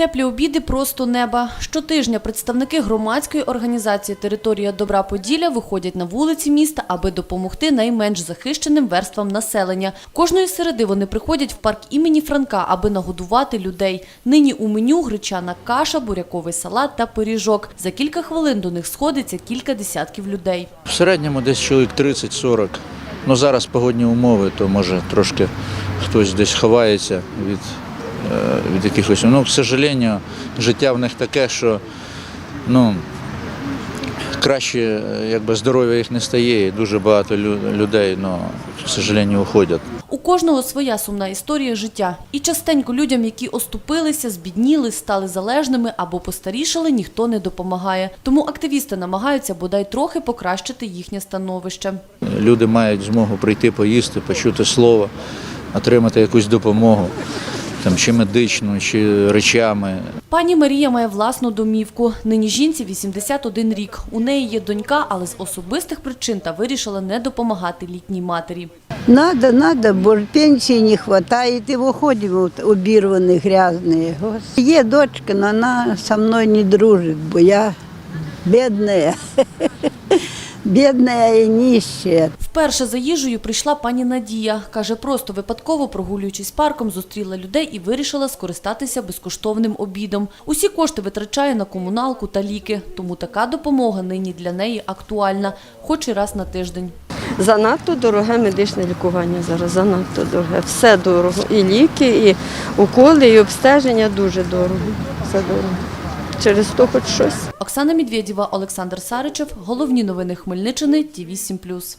Теплі обіди просто неба. Щотижня представники громадської організації Територія добра Поділля виходять на вулиці міста, аби допомогти найменш захищеним верствам населення. Кожної середи вони приходять в парк імені Франка, аби нагодувати людей. Нині у меню гречана каша, буряковий салат та пиріжок. За кілька хвилин до них сходиться кілька десятків людей. В середньому десь чоловік 30-40. Ну зараз погодні умови, то може трошки хтось десь ховається від, від якихось. Ну, к сожалению, життя в них таке, що ну, краще е, якби, здоров'я їх не стає, і дуже багато лю- людей, ну, к сожалению, уходять. У кожного своя сумна історія життя. І частенько людям, які оступилися, збідніли, стали залежними або постарішали, ніхто не допомагає. Тому активісти намагаються бодай трохи покращити їхнє становище. Люди мають змогу прийти поїсти, почути слово, отримати якусь допомогу, там, чи медичну, чи речами. Пані Марія має власну домівку. Нині жінці 81 рік. У неї є донька, але з особистих причин та вирішила не допомагати літній матері. Надо, надо, бо ж пенсії не вистачає, і виходимо обірвані, грязні. Є дочка, але вона зі мною не дружить, бо я бідна. Бідна і нища. Вперше за їжею прийшла пані Надія. Каже, просто випадково прогулюючись парком, зустріла людей і вирішила скористатися безкоштовним обідом. Усі кошти витрачає на комуналку та ліки, тому така допомога нині для неї актуальна, хоч і раз на тиждень. Занадто дороге медичне лікування зараз, занадто дороге. Все дорого. І ліки, і уколи, і обстеження дуже дорого. Все дорого. Через то хоч щось. Оксана Медведєва, Олександр Саричев. Головні новини Хмельниччини. Ті 8+.